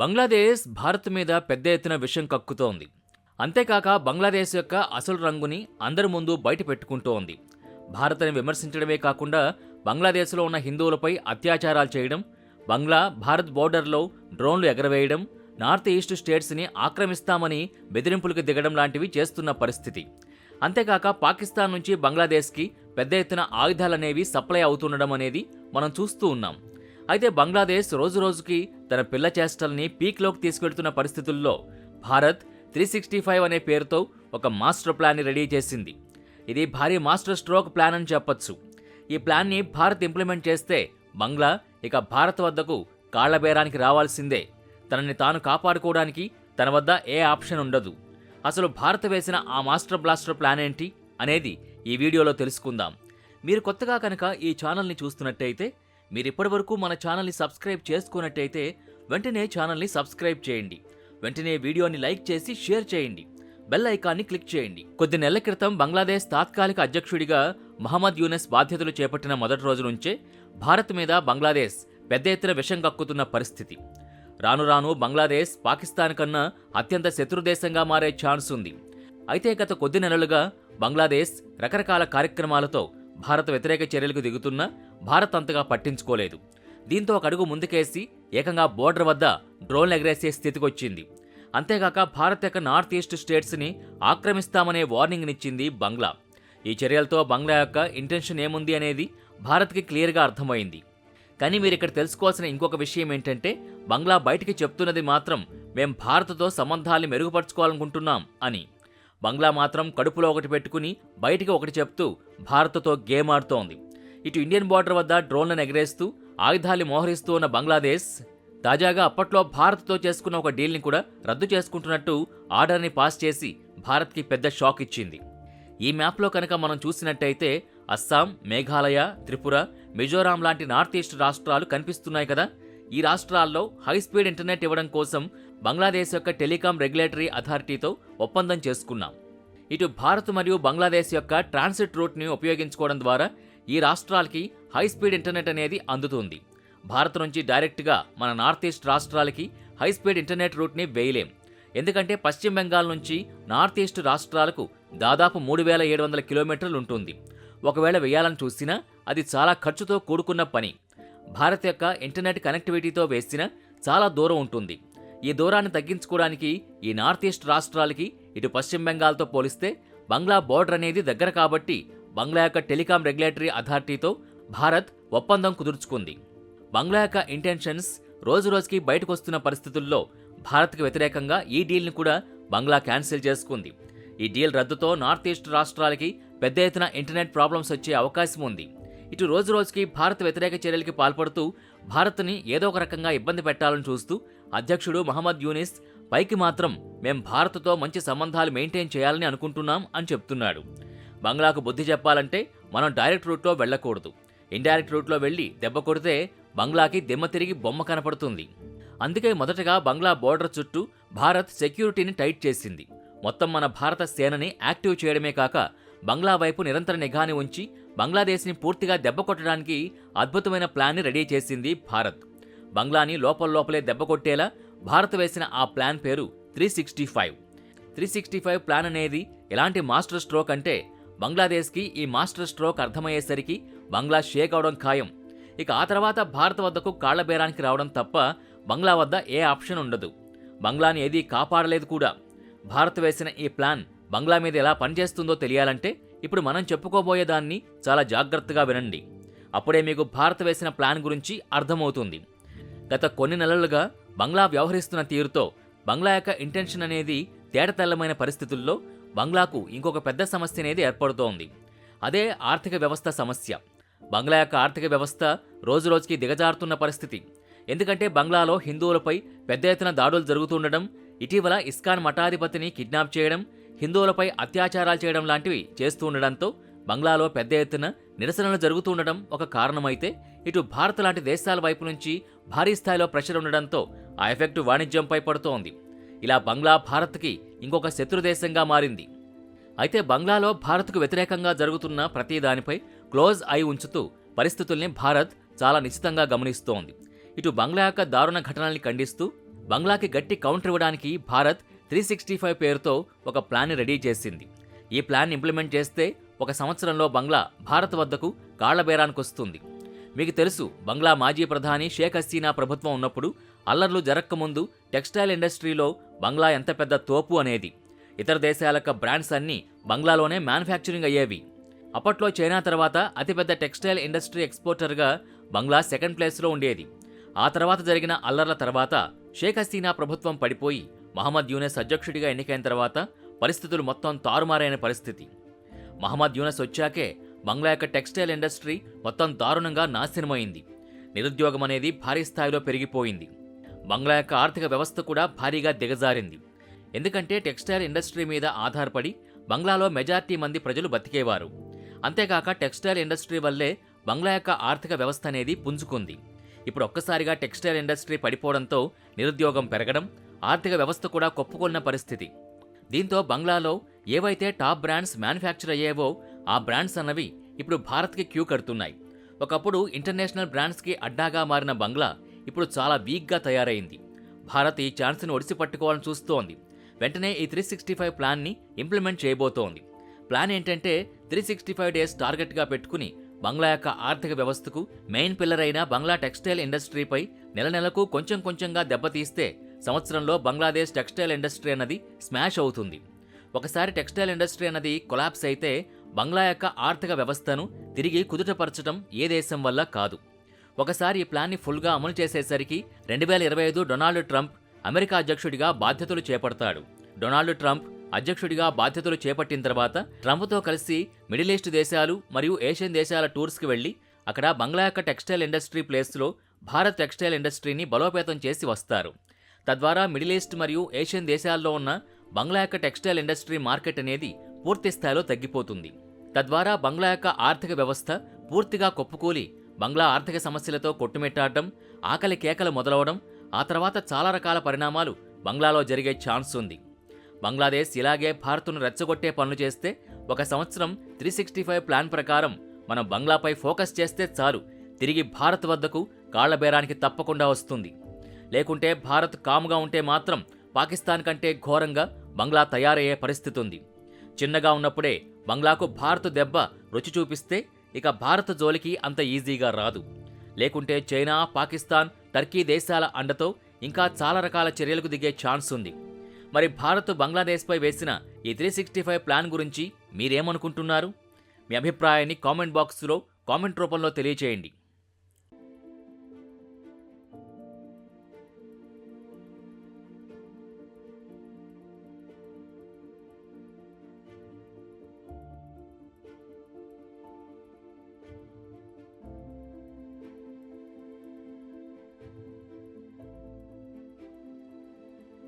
బంగ్లాదేశ్ భారత్ మీద పెద్ద ఎత్తున విషం కక్కుతోంది. అంతేకాక బంగ్లాదేశ్ యొక్క అసలు రంగుని అందరి ముందు బయట పెట్టుకుంటోంది. భారత్ని విమర్శించడమే కాకుండా బంగ్లాదేశ్లో ఉన్న హిందువులపై అత్యాచారాలు చేయడం బంగ్లా భారత్ బోర్డర్లో డ్రోన్లు ఎగరవేయడం నార్త్ ఈస్ట్ స్టేట్స్ని ఆక్రమిస్తామని బెదిరింపులకు దిగడం లాంటివి చేస్తున్న పరిస్థితి. అంతేకాక పాకిస్తాన్ నుంచి బంగ్లాదేశ్కి పెద్ద ఎత్తున ఆయుధాలనేవి సప్లై అవుతుండడం అనేది మనం చూస్తూ ఉన్నాం. అయితే బంగ్లాదేశ్ రోజురోజుకి తన పిల్ల చేష్టల్ని పీక్లోకి తీసుకెళ్తున్న పరిస్థితుల్లో భారత్ త్రీ సిక్స్టీ ఫైవ్ అనే పేరుతో ఒక మాస్టర్ ప్లాన్ని రెడీ చేసింది. ఇది భారీ మాస్టర్ స్ట్రోక్ ప్లాన్ అని చెప్పొచ్చు. ఈ ప్లాన్ని భారత్ ఇంప్లిమెంట్ చేస్తే బంగ్లా ఇక భారత్ వద్దకు కాళ్ళబేరానికి రావాల్సిందే. తనని తాను కాపాడుకోవడానికి తన వద్ద ఏ ఆప్షన్ ఉండదు. అసలు భారత్ వేసిన ఆ మాస్టర్ బ్లాస్టర్ ప్లాన్ ఏంటి అనేది ఈ వీడియోలో తెలుసుకుందాం. మీరు కొత్తగా కనుక ఈ ఛానల్ని చూస్తున్నట్టయితే మీరు ఇప్పటివరకు మన ఛానల్ని సబ్స్క్రైబ్ చేసుకున్నట్టయితే వెంటనే ఛానల్ని సబ్స్క్రైబ్ చేయండి. వెంటనే వీడియోని లైక్ చేసి షేర్ చేయండి. బెల్ ఐకాన్ని క్లిక్ చేయండి. కొద్ది నెలల క్రితం బంగ్లాదేశ్ తాత్కాలిక అధ్యక్షుడిగా మహమ్మద్ యూనెస్ బాధ్యతలు చేపట్టిన మొదటి రోజు నుంచే భారత్ మీద బంగ్లాదేశ్ పెద్ద ఎత్తున విషం కక్కుతున్న పరిస్థితి. రాను రాను బంగ్లాదేశ్ పాకిస్తాన్ కన్నా అత్యంత శత్రుదేశంగా మారే ఛాన్స్ ఉంది. అయితే గత కొద్ది నెలలుగా బంగ్లాదేశ్ రకరకాల కార్యక్రమాలతో భారత వ్యతిరేక చర్యలకు దిగుతున్నా భారత్ అంతగా పట్టించుకోలేదు. దీంతో ఒక అడుగు ముందుకేసి ఏకంగా బోర్డర్ వద్ద డ్రోన్లు ఎగరేసే స్థితికొచ్చింది. అంతేగాక భారత్ యొక్క నార్త్ ఈస్ట్ స్టేట్స్ని ఆక్రమిస్తామనే వార్నింగ్నిచ్చింది బంగ్లా. ఈ చర్యలతో బంగ్లా యొక్క ఇంటెన్షన్ ఏముంది అనేది భారత్కి క్లియర్గా అర్థమైంది. కానీ మీరు ఇక్కడ తెలుసుకోవాల్సిన ఇంకొక విషయం ఏంటంటే బంగ్లా బయటికి చెప్తున్నది మాత్రం మేం భారత్తో సంబంధాల్ని మెరుగుపరుచుకోవాలనుకుంటున్నాం అని. బంగ్లా మాత్రం కడుపులో ఒకటి పెట్టుకుని బయటికి ఒకటి చెప్తూ భారత్తో గేమ్ ఆడుతోంది. ఇటు ఇండియన్ బార్డర్ వద్ద డ్రోన్లను ఎగరేస్తూ ఆయుధాలు మోహరిస్తూ ఉన్న బంగ్లాదేశ్ తాజాగా అప్పట్లో భారత్తో చేసుకున్న ఒక డీల్ని కూడా రద్దు చేసుకుంటున్నట్టు ఆర్డర్ని పాస్ చేసి భారత్కి పెద్ద షాక్ ఇచ్చింది. ఈ మ్యాప్లో కనుక మనం చూసినట్టయితే అస్సాం మేఘాలయ త్రిపుర మిజోరాం లాంటి నార్త్ ఈస్ట్ రాష్ట్రాలు కనిపిస్తున్నాయి కదా. ఈ రాష్ట్రాల్లో హై స్పీడ్ ఇంటర్నెట్ ఇవ్వడం కోసం బంగ్లాదేశ్ యొక్క టెలికాం రెగ్యులేటరీ అథారిటీతో ఒప్పందం చేసుకున్నాం. ఇటు భారత్ మరియు బంగ్లాదేశ్ యొక్క ట్రాన్సిట్ రూట్ని ఉపయోగించుకోవడం ద్వారా ఈ రాష్ట్రాలకి హై స్పీడ్ ఇంటర్నెట్ అనేది అందుతుంది. భారత్ నుంచి డైరెక్ట్గా మన నార్త్ ఈస్ట్ రాష్ట్రాలకి హై స్పీడ్ ఇంటర్నెట్ రూట్ని వేయలేం. ఎందుకంటే పశ్చిమ బెంగాల్ నుంచి నార్త్ ఈస్ట్ రాష్ట్రాలకు దాదాపు మూడు వేల ఏడు వందల కిలోమీటర్లు ఉంటుంది. ఒకవేళ వేయాలని చూసినా అది చాలా ఖర్చుతో కూడుకున్న పని. భారత్ యొక్క ఇంటర్నెట్ కనెక్టివిటీతో వేసిన చాలా దూరం ఉంటుంది. ఈ దూరాన్ని తగ్గించుకోవడానికి ఈ నార్త్ ఈస్ట్ రాష్ట్రాలకి ఇటు పశ్చిమ బెంగాల్తో పోలిస్తే బంగ్లా బోర్డర్ అనేది దగ్గర కాబట్టి బంగ్లా యొక్క టెలికాం రెగ్యులేటరీ అథారిటీతో భారత్ ఒప్పందం కుదుర్చుకుంది. బంగ్లా యొక్క ఇంటెన్షన్స్ రోజురోజుకి బయటకు వస్తున్న పరిస్థితుల్లో భారత్కు వ్యతిరేకంగా ఈ డీల్ని కూడా బంగ్లా క్యాన్సిల్ చేసుకుంది. ఈ డీల్ రద్దుతో నార్త్ ఈస్ట్ రాష్ట్రాలకి పెద్ద ఎత్తున ఇంటర్నెట్ ప్రాబ్లమ్స్ వచ్చే అవకాశం ఉంది. ఇటు రోజు రోజుకి భారత్ వ్యతిరేక చర్యలకి పాల్పడుతూ భారత్ని ఏదో ఒక రకంగా ఇబ్బంది పెట్టాలని చూస్తూ అధ్యక్షుడు మహమ్మద్ యూనిస్ పైకి మాత్రం మేం భారత్తో మంచి సంబంధాలు మెయింటైన్ చేయాలని అనుకుంటున్నాం అని చెప్తున్నాడు. బంగ్లాకు బుద్ధి చెప్పాలంటే మనం డైరెక్ట్ రూట్లో వెళ్ళకూడదు. ఇండైరెక్ట్ రూట్లో వెళ్ళి దెబ్బ కొడితే బంగ్లాకి దిమ్మ తిరిగి బొమ్మ కనపడుతుంది. అందుకే మొదటగా బంగ్లా బోర్డర్ చుట్టూ భారత్ సెక్యూరిటీని టైట్ చేసింది. మొత్తం మన భారత సేనని యాక్టివ్ చేయడమే కాక బంగ్లా వైపు నిరంతర నిఘాని ఉంచి బంగ్లాదేశ్ని పూర్తిగా దెబ్బ కొట్టడానికి అద్భుతమైన ప్లాన్ని రెడీ చేసింది భారత్. బంగ్లాని లోపల లోపలే దెబ్బ కొట్టేలా భారత్ వేసిన ఆ ప్లాన్ పేరు three sixty five. Three sixty five plan అనేది ఎలాంటి మాస్టర్ స్ట్రోక్ అంటే బంగ్లాదేశ్కి ఈ మాస్టర్ స్ట్రోక్ అర్థమయ్యేసరికి బంగ్లా షేక్ అవడం ఖాయం. ఇక ఆ తర్వాత భారత్ వద్దకు కాళ్ళ బేరానికి రావడం తప్ప బంగ్లా వద్ద ఏ ఆప్షన్ ఉండదు. బంగ్లాని ఏదీ కాపాడలేదు కూడా. భారత్ వేసిన ఈ ప్లాన్ బంగ్లా మీద ఎలా పనిచేస్తుందో తెలియాలంటే ఇప్పుడు మనం చెప్పుకోబోయే దాన్ని చాలా జాగ్రత్తగా వినండి. అప్పుడే మీకు భారత్ వేసిన ప్లాన్ గురించి అర్థమవుతుంది. గత కొన్ని నెలలుగా బంగ్లా వ్యవహరిస్తున్న తీరుతో బంగ్లా యొక్క ఇంటెన్షన్ అనేది తేటతెల్లమైన పరిస్థితుల్లో బంగ్లాకు ఇంకొక పెద్ద సమస్య అనేది ఏర్పడుతోంది. అదే ఆర్థిక వ్యవస్థ సమస్య. బంగ్లా యొక్క ఆర్థిక వ్యవస్థ రోజురోజుకి దిగజారుతున్న పరిస్థితి. ఎందుకంటే బంగ్లాలో హిందువులపై పెద్ద ఎత్తున దాడులు జరుగుతుండడం ఇటీవల ఇస్కాన్ మఠాధిపతిని కిడ్నాప్ చేయడం హిందువులపై అత్యాచారాలు చేయడం లాంటివి చేస్తూ ఉండడంతో బంగ్లాలో పెద్ద ఎత్తున నిరసనలు జరుగుతుండడం ఒక కారణమైతే ఇటు భారత్ లాంటి దేశాల వైపు నుంచి భారీ స్థాయిలో ప్రెషర్ ఉండడంతో ఆ ఎఫెక్ట్ వాణిజ్యంపై పడుతోంది. ఇలా బంగ్లా భారత్కి ఇంకొక శత్రుదేశంగా మారింది. అయితే బంగ్లాలో భారత్కు వ్యతిరేకంగా జరుగుతున్న ప్రతి దానిపై క్లోజ్ ఐ ఉంచుతూ పరిస్థితుల్ని భారత్ చాలా నిశ్చితంగా గమనిస్తోంది. ఇటు బంగ్లా యొక్క దారుణ ఘటనల్ని ఖండిస్తూ బంగ్లాకి గట్టి కౌంటర్ ఇవ్వడానికి భారత్ త్రీ సిక్స్టీ ఫైవ్ పేరుతో ఒక ప్లాన్ని రెడీ చేసింది. ఈ ప్లాన్ ఇంప్లిమెంట్ చేస్తే ఒక సంవత్సరంలో బంగ్లా భారత్ వద్దకు కాళ్ళబేరానికొస్తుంది మీకు తెలుసు బంగ్లా మాజీ ప్రధాని షేక్ హసీనా ప్రభుత్వం ఉన్నప్పుడు అల్లర్లు జరక్కముందు టెక్స్టైల్ ఇండస్ట్రీలో బంగ్లా ఎంత పెద్ద తోపు అనేది. ఇతర దేశాల బ్రాండ్స్ అన్నీ బంగ్లాలోనే మ్యానుఫ్యాక్చరింగ్ అయ్యేవి. అప్పట్లో చైనా తర్వాత అతిపెద్ద టెక్స్టైల్ ఇండస్ట్రీ ఎక్స్పోర్టర్గా బంగ్లా సెకండ్ ప్లేస్లో ఉండేది. ఆ తర్వాత జరిగిన అల్లర్ల తర్వాత షేక్ హసీనా ప్రభుత్వం పడిపోయి మహమ్మద్ యూనెస్ అధ్యక్షుడిగా ఎన్నికైన తర్వాత పరిస్థితులు మొత్తం తారుమారైన పరిస్థితి. మహమ్మద్ యూనస్ వచ్చాకే బంగ్లా యొక్క టెక్స్టైల్ ఇండస్ట్రీ మొత్తం దారుణంగా నాశనమైంది. నిరుద్యోగం అనేది భారీ స్థాయిలో పెరిగిపోయింది. బంగ్లా యొక్క ఆర్థిక వ్యవస్థ కూడా భారీగా దిగజారింది. ఎందుకంటే టెక్స్టైల్ ఇండస్ట్రీ మీద ఆధారపడి బంగ్లాలో మెజార్టీ మంది ప్రజలు బతికేవారు. అంతేకాక టెక్స్టైల్ ఇండస్ట్రీ వల్లే బంగ్లా యొక్క ఆర్థిక వ్యవస్థ అనేది పుంజుకుంది. ఇప్పుడు ఒక్కసారిగా టెక్స్టైల్ ఇండస్ట్రీ పడిపోవడంతో నిరుద్యోగం పెరగడం ఆర్థిక వ్యవస్థ కూడా కొప్పుకొన్న పరిస్థితి. దీంతో బంగ్లాలో ఏవైతే టాప్ బ్రాండ్స్ మ్యానుఫ్యాక్చర్ అయ్యేవో ఆ బ్రాండ్స్ అన్నవి ఇప్పుడు భారత్కి క్యూ కడుతున్నాయి. ఒకప్పుడు ఇంటర్నేషనల్ బ్రాండ్స్కి అడ్డాగా మారిన బంగ్లా ఇప్పుడు చాలా వీక్గా తయారైంది. భారత్ ఈ ఛాన్స్ని ఒడిసి పట్టుకోవాలని చూస్తోంది. వెంటనే ఈ త్రీ సిక్స్టీ ఫైవ్ ప్లాన్ని ఇంప్లిమెంట్ చేయబోతోంది. ప్లాన్ ఏంటంటే త్రీ సిక్స్టీ ఫైవ్ డేస్ టార్గెట్గా పెట్టుకుని బంగ్లా యొక్క ఆర్థిక వ్యవస్థకు మెయిన్ పిల్లర్ అయిన బంగ్లా టెక్స్టైల్ ఇండస్ట్రీపై నెల నెలకు కొంచెం కొంచెంగా దెబ్బతీస్తే సంవత్సరంలో బంగ్లాదేశ్ టెక్స్టైల్ ఇండస్ట్రీ అన్నది స్మాష్ అవుతుంది. ఒకసారి టెక్స్టైల్ ఇండస్ట్రీ అన్నది కొలాప్స్ అయితే బంగ్లా యొక్క ఆర్థిక వ్యవస్థను తిరిగి కుదుటపరచడం ఏ దేశం వల్ల కాదు. ఒకసారి ఈ ప్లాన్ని ఫుల్గా అమలు చేసేసరికి రెండు వేల ఇరవై ఐదు డొనాల్డ్ ట్రంప్ అమెరికా అధ్యక్షుడిగా బాధ్యతలు చేపడతాడు. డొనాల్డ్ ట్రంప్ అధ్యక్షుడిగా బాధ్యతలు చేపట్టిన తర్వాత ట్రంప్తో కలిసి మిడిల్ ఈస్ట్ దేశాలు మరియు ఏషియన్ దేశాల టూర్స్కి వెళ్ళి అక్కడ బంగ్లా యొక్క టెక్స్టైల్ ఇండస్ట్రీ ప్లేస్లో భారత్ టెక్స్టైల్ ఇండస్ట్రీని బలోపేతం చేసి వస్తారు. తద్వారా మిడిల్ ఈస్ట్ మరియు ఏషియన్ దేశాల్లో ఉన్న బంగ్లా యొక్క టెక్స్టైల్ ఇండస్ట్రీ మార్కెట్ అనేది పూర్తి స్థాయిలో తగ్గిపోతుంది. తద్వారా బంగ్లా యొక్క ఆర్థిక వ్యవస్థ పూర్తిగా కొప్పుకూలి బంగ్లా ఆర్థిక సమస్యలతో కొట్టుమిట్టాడడం ఆకలి కేకలు మొదలవడం ఆ తర్వాత చాలా రకాల పరిణామాలు బంగ్లాలో జరిగే ఛాన్స్ ఉంది. బంగ్లాదేశ్ ఇలాగే భారత్ను రెచ్చగొట్టే పనులు చేస్తే ఒక సంవత్సరం త్రీ సిక్స్టీ ఫైవ్ ప్లాన్ ప్రకారం మనం బంగ్లాపై ఫోకస్ చేస్తే చాలు. తిరిగి భారత్ వద్దకు కాళ్ళబేరానికి తప్పకుండా వస్తుంది. లేకుంటే భారత్ కాముగా ఉంటే మాత్రం పాకిస్తాన్ కంటే ఘోరంగా బంగ్లా తయారయ్యే పరిస్థితి ఉంది చిన్నగా ఉన్నప్పుడే బంగ్లాకు భారత్ దెబ్బ రుచి చూపిస్తే ఇక భారత జోలికి అంత ఈజీగా రాదు. లేకుంటే చైనా పాకిస్తాన్ టర్కీ దేశాల అండతో ఇంకా చాలా రకాల చర్యలకు దిగే ఛాన్స్ ఉంది. మరి భారత్ బంగ్లాదేశ్పై వేసిన ఈ త్రీ సిక్స్టీ ఫైవ్ ప్లాన్ గురించి మీరేమనుకుంటున్నారు? మీ అభిప్రాయాన్ని కామెంట్ బాక్స్లో కామెంట్ రూపంలో తెలియచేయండి.